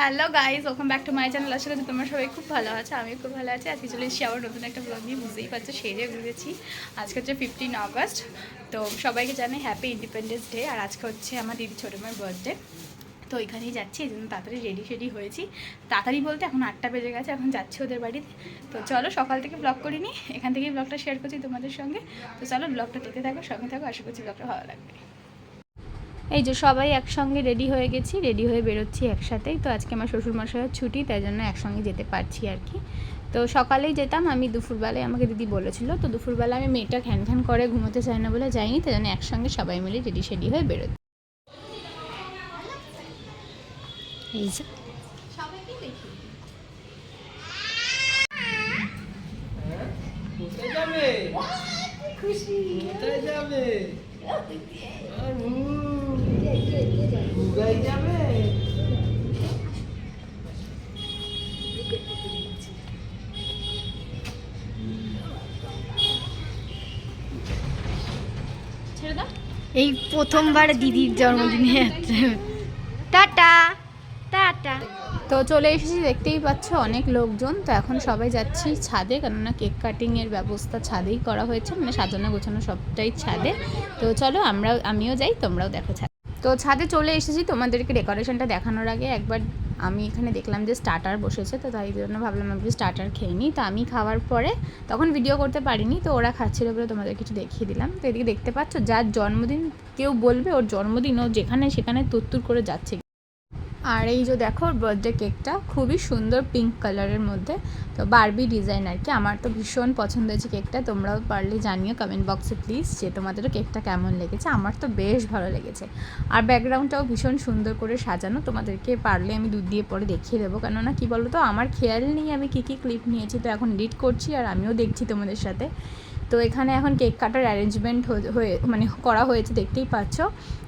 Hello guys welcome back to my channel করি তোমরা সবাই খুব ভালো আছো আমি খুব ভালো আছি। আজকে চলে এসেছি আবার নতুন একটা ব্লগ নিয়ে। বুঝতেই পারছ সেরে ঘুরেছি আজকে হচ্ছে ফিফটিন আগস্ট তো সবাইকে জানাই হ্যাপি ইন্ডিপেন্ডেন্স ডে আর আজকে হচ্ছে আমার দিদি ছোটো মায়ের বার্থডে তো ওইখানেই যাচ্ছি, এই জন্য তাড়াতাড়ি রেডি শেডি হয়েছি। তাড়াতাড়ি বলতে এখন আটটা বেজে গেছে, এখন যাচ্ছি ওদের বাড়িতে। তো চলো সকাল থেকে ব্লগ করিনি এখান থেকেই ব্লগটা শেয়ার করছি তোমাদের সঙ্গে। তো চলো ব্লগটা দেখতে থাকো, সঙ্গে থাকো। আশা করছি ব্লগটা ভালো লাগবে। এই যে সবাই একসঙ্গে রেডি হয়ে গেছি রেডি হয়ে বেরোচ্ছি একসাথেই। তো আজকে আমার শ্বশুরমশাইয়ের ছুটি তাই জন্য একসঙ্গে যেতে পারছি আর কি। তো সকালেই যেতাম আমি দুপুরবেলায় আমাকে দিদি বলেছিল তো দুপুরবেলা আমি মেয়েটা খ্যান খ্যান করে ঘুমোতে চাই না বলে যাইনি তাই জন্য একসঙ্গে সবাই মিলে রেডি শেডি হয়ে বেরোচ্ছি। এই যে। কোথায় যাবে কোথায় যাবে আর ভূ- ভূগাই যাবে ছেড়ে দাও এই প্রথমবার দিদির জন্মদিনে টাটা টাটা। তো চলে এসেছি, দেখতেই পাচ্ছ অনেক লোকজন। তো এখন সবাই যাচ্ছি ছাদে, কেননা কেক কাটিংয়ের ব্যবস্থা ছাদেই করা হয়েছে। মানে সাজানো গোছানো সবটাই ছাদে। তো চলো আমরা আমিও যাই, তোমরাও দেখো তো ছাদে চলে এসেছি তোমাদেরকে ডেকোরেশনটা দেখানোর আগে একবার আমি এখানে দেখলাম যে স্টার্টার বসেছে, তো তাই জন্য ভাবলাম আমি স্টার্টার খেয়ে নিই। তো আমি খাওয়ার পরে তখন ভিডিও করতে পারিনি, তো ওরা খাচ্ছিল বলে তোমাদের কিছু দেখিয়ে দিলাম। তো এদিকে দেখতে পাচ্ছ, যার জন্মদিন কেউ বলবে, ওর জন্মদিন ও যেখানে সেখানে তুত্তুর করে যাচ্ছে। আর এই যে দেখো বার্থডে কেকটা খুবই সুন্দর পিঙ্ক কালারের মধ্যে। তো বারবি ডিজাইন আর কি। আমার তো ভীষণ পছন্দ হয়েছে কেকটা তোমরাও পারলে জানিও কমেন্ট বক্সে প্লিজ যে তোমাদেরও কেকটা কেমন লেগেছে। আমার তো বেশ ভালো লেগেছে। আর ব্যাকগ্রাউন্ডটাও ভীষণ সুন্দর করে সাজানো। তোমাদেরকে পারলে আমি দুধ দিয়ে পরে দেখিয়ে দেবো। কেননা কী বলো তো আমার খেয়াল নেই আমি কী কী ক্লিপ নিয়েছি। তো এখন এডিট করছি আর আমিও দেখছি তোমাদের সাথে। তো এখানে এখন কেক কাটার অ্যারেঞ্জমেন্ট হয়ে মানে করা হয়েছে, দেখতেই পাচ্ছ।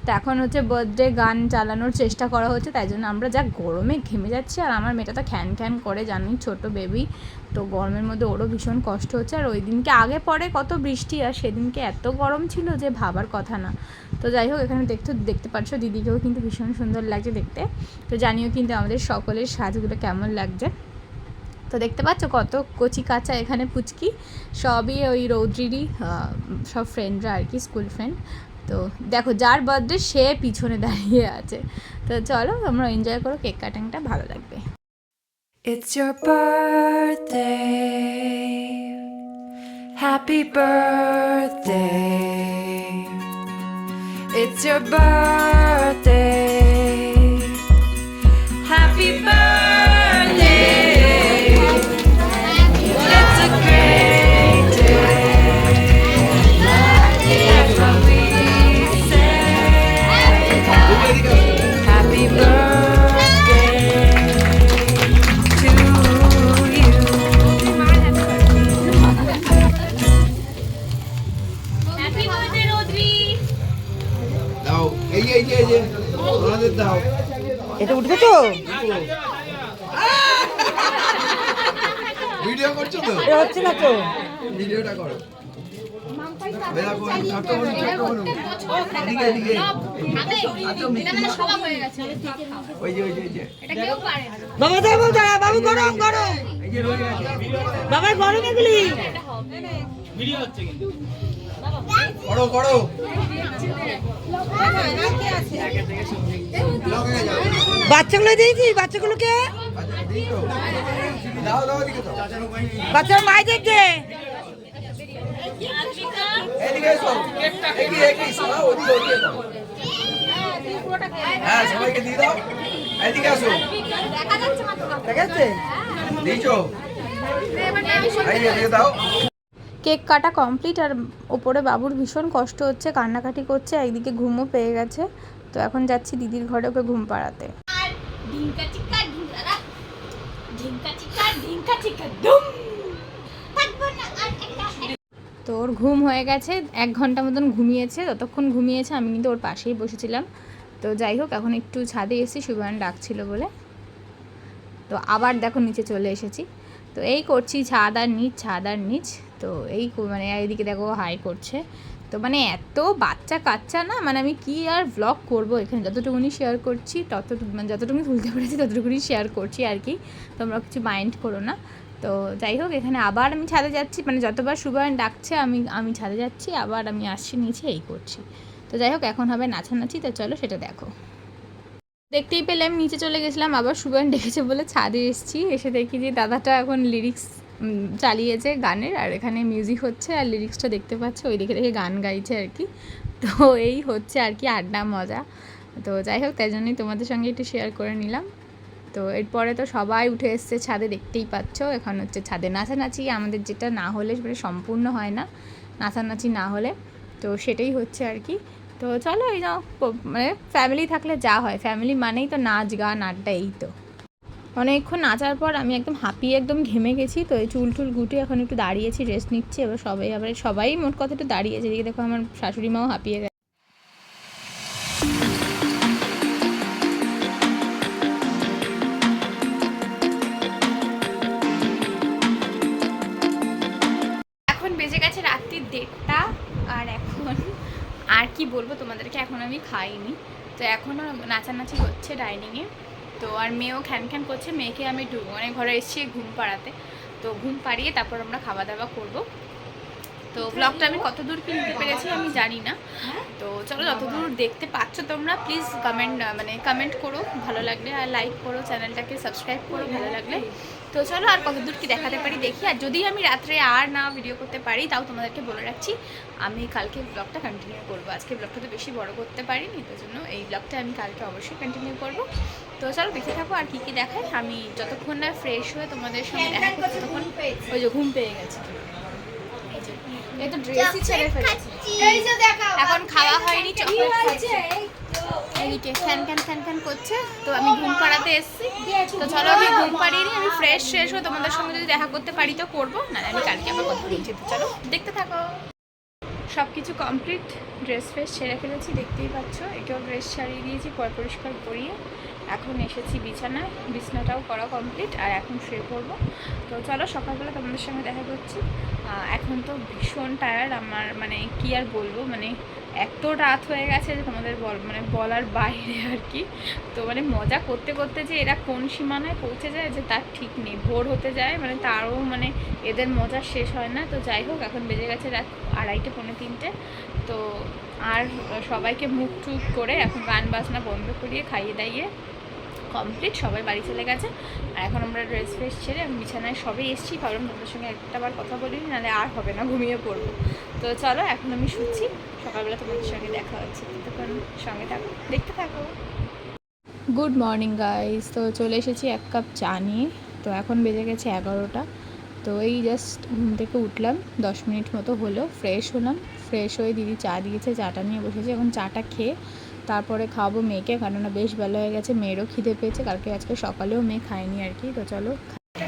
তো এখন হচ্ছে বার্থডে গান চালানোর চেষ্টা করা হচ্ছে, তাই জন্য আমরা যা গরমে ঘেমে যাচ্ছি, আর আমার মেয়েটা তো খ্যান খ্যান করে জানি ছোট বেবি তো গরমের মধ্যে ওরও ভীষণ কষ্ট হচ্ছে। আর ওই দিনকে আগে পরে কত বৃষ্টি, আর সেদিনকে এত গরম ছিল যে ভাবার কথা না। তো যাই হোক, এখানে দেখতে দেখতে পাচ্ছ দিদিকেও কিন্তু ভীষণ সুন্দর লাগছে দেখতে। তো জানিও কিন্তু আমাদের সকলের সাজগুলো কেমন লাগছে। তো দেখতে পাচ্ছ কত কচি কাঁচা এখানে পুচকি সবই ওই রৌদ্রিরই সব ফ্রেন্ডরা আর কি স্কুল ফ্রেন্ড তো দেখো, যার বার্থডে সে পিছনে দাঁড়িয়ে আছে তো চলো, তোমরা এনজয় করো কেক কাটিংটা ভালো লাগবে It's your birthday. Happy birthday. It's your birthday. Happy birthday. এই যে এই যে ওনাদের দাও। এটা উঠবে তো? ভিডিও করছ তো? এটা হচ্ছে না তো? ভিডিওটা করো। বাবা দাও বাবা দাও বাবু গরম গরম। এই যে রয়ে করো করো। বাচ্চাগুলো দিয়েছি বাচ্চাগুলোকে? বাচ্চার মায়েদের দাও হ্যাঁ সবাইকে দিয়ে দাও। এদিকে আসো। ঠিক আছে দিয়েছ? যে দাও। কেক কাটা কমপ্লিট আর ওপরে বাবুর ভীষণ কষ্ট হচ্ছে কান্নাকাটি করছে একদিকে ঘুমও পেয়ে গেছে। তো এখন যাচ্ছি দিদির ঘরে ওকে ঘুম পাড়াতে। তো ওর ঘুম হয়ে গেছে এক ঘণ্টা মতন ঘুমিয়েছে ততক্ষণ ঘুমিয়েছে আমি কিন্তু ওর পাশেই বসেছিলাম। তো যাই হোক এখন একটু ছাদে এসেছি সুবান ডাকছিল বলে। তো আবার দেখো নিচে চলে এসেছি। তো এই করছি ছাদ আর নিচ ছাদ আর নিচ। তো এই মানে এইদিকে দেখো হাই করছে। তো মানে এত বাচ্চা কাচ্চা না মানে আমি কি আর ব্লগ করব এখানে? যতটুকুনি শেয়ার করছি, ততটুকু মানে যতটুকুনি তুলতে পেরেছি, ততটুকুনি শেয়ার করছি আর কি। তোমরা কিছু মাইন্ড করো না। তো যাই হোক, এখানে আবার আমি ছাদে যাচ্ছি। মানে যতবার সুবায়ন ডাকছে, আমি আমি ছাদে যাচ্ছি, আবার আমি আসছি নিচে, এই করছি। তো যাই হোক, এখন হবে নাচানাচি, তো চলো সেটা দেখো। দেখতেই পেলে, আমি নিচে চলে গেছিলাম, আবার সুবায়ন ডেকেছে বলে ছাদে এসেছি। এসে দেখি যে দাদাটা এখন লিরিক্স চালিয়েছে গানের, আর এখানে মিউজিক হচ্ছে আর লিরিক্সটা দেখতে পাচ্ছে, ওই দেখে দেখে গান গাইছে আর কি। তো এই হচ্ছে আর কি আড্ডা, মজা। তো যাই হোক, তাই জন্যই তোমাদের সঙ্গে একটু শেয়ার করে নিলাম। তো এরপরে তো সবাই উঠে এসছে ছাদে, দেখতেই পাচ্ছ, এখন হচ্ছে ছাদে নাচানাচি, আমাদের যেটা না হলে সেটা সম্পূর্ণ হয় না, নাচানাচি না হলে। তো সেটাই হচ্ছে আর কি। তো চলো এই মানে ফ্যামিলি থাকলে যা হয় ফ্যামিলি মানেই তো নাচ, গান, আড্ডা, এই তো। অনেকক্ষণ নাচার পর আমি একদম হাঁপিয়ে একদম ঘেমে গেছি, তো এই চুল টুল গুটে এখন একটু দাঁড়িয়েছি রেস্ট নিচ্ছি, এবার সবাই, আবার সবাই মোট কথা একটু দাঁড়িয়েছে, এদিকে দেখো আমার শাশুড়ি মাও হাঁপিয়ে গেছে। দেড়টা, আর এখন আর কি বলব তোমাদেরকে, এখন আমি খাইনি, তো এখনও নাচানাচি হচ্ছে ডাইনিংয়ে তো আর মেয়েও খ্যান খ্যান করছে, মেয়েকে আমি মানে ঘরে এসেছি ঘুম পাড়াতে। তো ঘুম পাড়িয়ে তারপর আমরা খাওয়া দাওয়া করব। তো ব্লগটা আমি কতদূর দূর কি পেরেছি আমি জানি না। তো চলো যতদূর দেখতে পাচ্ছ তোমরা প্লিজ কমেন্ট মানে কমেন্ট করো, ভালো লাগলে। আর লাইক করো চ্যানেলটাকে সাবস্ক্রাইব করো, ভালো লাগলে। তো চলো আর কত দূর কি দেখাতে পারি দেখি। আর যদি আমি রাত্রে আর না ভিডিও করতে পারি তাও তোমাদেরকে বলে রাখছি আমি কালকে ব্লগটা কন্টিনিউ করব। আজকে ব্লগটা তো বেশি বড় করতে পারিনি তো জন্য এই ব্লগটা আমি কালকে অবশ্যই কন্টিনিউ করব। তো চলো দেখে থাকো আর কি কি দেখায়। আমি যতক্ষণ না ফ্রেশ হয়ে তোমাদের সঙ্গে দেখা করছি ততক্ষণ ওই যে ঘুম পেয়ে গেছে। এই তো ড্রেসই ছেড়ে ফেলেছি। এখন খাওয়া হয়নি চকলেট খাচ্ছি। এদিকে ফ্যান ফ্যান ফ্যান ফ্যান করছে। তো আমি ঘুম পাড়াতে এসেছি। তো চলো, আমি ঘুম পাড়িয়ে নিই আমি ফ্রেশ ফ্রেশ হয়ে তোমাদের সঙ্গে যদি দেখা করতে পারি তো করব না আমি কালকে আবার কথা বলছি। তো চলো, দেখতে থাকো। সব কিছু কমপ্লিট ড্রেস ফ্রেস ছেড়ে ফেলেছি, দেখতেই পাচ্ছ। একেও ড্রেস ছাড়িয়ে দিয়েছি, পর পরিষ্কার করিয়ে এখন এসেছি বিছানায়, বিছানাটাও করা কমপ্লিট আর এখন শুয়ে পড়ব। তো চলো, সকালবেলা তোমাদের সঙ্গে দেখা করছি। এখন তো ভীষণ টায়ার্ড আমার মানে কি আর বলব মানে এত রাত হয়ে গেছে যে তোমাদের বল মানে বলার বাইরে আর কি। তো মানে মজা করতে করতে যে এরা কোন সীমানায় পৌঁছে যায় যে তার ঠিক নেই, ভোর হতে যায় মানে তারও মানে এদের মজা শেষ হয় না। তো যাই হোক, এখন বেজে গেছে রাত আড়াইটে, পৌনে তিনটে। তো আর সবাইকে মুখ টুক করে এখন গান বাজনা বন্ধ করিয়ে খাইয়ে দাইয়ে কমপ্লিট সবাই বাড়ি চলে গেছে। আর এখন আমরা ড্রেস ফ্রেস ছেড়ে বিছানায় সবে এসেছি। ভাবলাম তোমাদের সঙ্গে একটা বার কথা বলি, নাহলে আর হবে না, ঘুমিয়ে পড়ব। তো চলো, এখন আমি শুচ্ছি। সকালবেলা তোমাদের সঙ্গে দেখা হচ্ছে। তখন সঙ্গে থাকো, দেখতে থাকো। গুড মর্নিং গাইস তো চলে এসেছি এক কাপ চা নিয়ে। তো এখন বেজে গেছে এগারোটা। তো এই জাস্ট ঘুম থেকে উঠলাম, দশ মিনিট মতো হলো ফ্রেশ হলাম। ফ্রেশ হয়ে দিদি চা দিয়েছে, চাটা নিয়ে বসেছি। এখন চাটা খেয়ে তারপরে খাওয়াবো মেয়েকে। কেননা বেশ ভালো হয়ে গেছে, মেয়েরও খিদে পেয়েছে। কালকে আজকে সকালেও মেয়ে খায়নি আর কি। তো চলো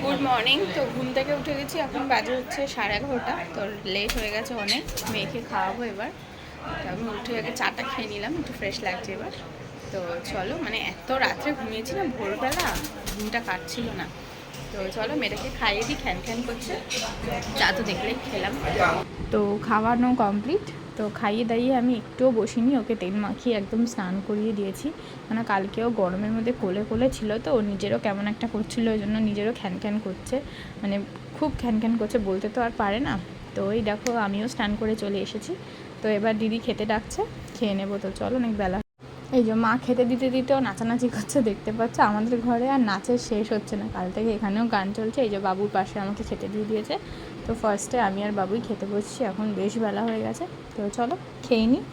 গুড মর্নিং। তো ঘুম থেকে উঠে গেছি, এখন বাজে হচ্ছে সাড়ে এগারোটা। তো লেট হয়ে গেছে অনেক, মেয়েকে খাওয়াবো এবার। তো আমি উঠে আগে চাটা খেয়ে নিলাম, একটু ফ্রেশ লাগছে এবার। তো চলো মানে এত রাত্রে ঘুমিয়েছি না ভোরবেলা ঘুমটা কাটছিল না। তো চলো, মেয়েটাকে খাইয়ে দিই, খ্যান খ্যান করছে। চা তো দেখলেই খেলাম। তো খাওয়ানো কমপ্লিট তো খাইয়ে দাইয়ে আমি একটুও বসিনি, ওকে তেল মাখিয়ে একদম স্নান করিয়ে দিয়েছি। মানে কালকেও গরমের মধ্যে কোলে কোলে ছিল তো, ও নিজেরও কেমন একটা করছিল, ওই জন্য নিজেরও খ্যান খ্যান করছে। মানে খুব খ্যান খ্যান করছে বলতে তো আর পারে না। তো ওই দেখো আমিও স্নান করে চলে এসেছি। তো এবার দিদি খেতে ডাকছে, খেয়ে নেব তো, চলো অনেক বেলা। এই যে মা খেতে দিতে দিতেও নাচানাচি করছে, দেখতে পাচ্ছ? আমাদের ঘরে আর নাচের শেষ হচ্ছে না। কাল থেকে এখানেও গান চলছে, এই যে বাবুর পাশে আমাকে খেতে দিয়ে দিয়েছে। তো ফার্স্টে আমি আর বাবুই খেতে বসছি, এখন বেশ বেলা হয়ে গেছে। তো চলো খেয়ে নিই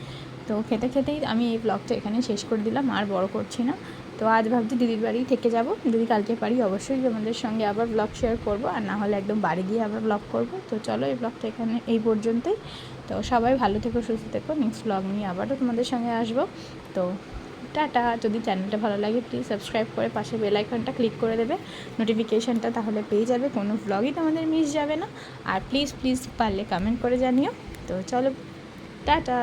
তো খেতে খেতেই আমি এই ব্লগটা এখানে শেষ করে দিলাম, আর বড় করছি না। তো আজ ভাবছি দিদির বাড়ি থেকে যাব। যদি কালকে পারি, অবশ্যই তোমাদের সঙ্গে আবার ব্লগ শেয়ার করব, আর না হলে একদম বাড়ি গিয়ে আবার ব্লগ করব। তো চলো এই ব্লগটা এখানে এই পর্যন্তই। তো সবাই ভালো থেকো, সুস্থ থেকো। নেক্সট ব্লগ নিয়ে আবারও তোমাদের সঙ্গে আসব। তো টাটা। যদি চ্যানেলটা ভালো লাগে প্লিজ সাবস্ক্রাইব করে পাশে বেল আইকনটা ক্লিক করে দেবে। নোটিফিকেশানটা তাহলে পেয়ে যাবে, কোনো ব্লগই তোমাদের মিস যাবে না। আর প্লিজ প্লিজ পারলে কমেন্ট করে জানিও। তো চলো, টাটা।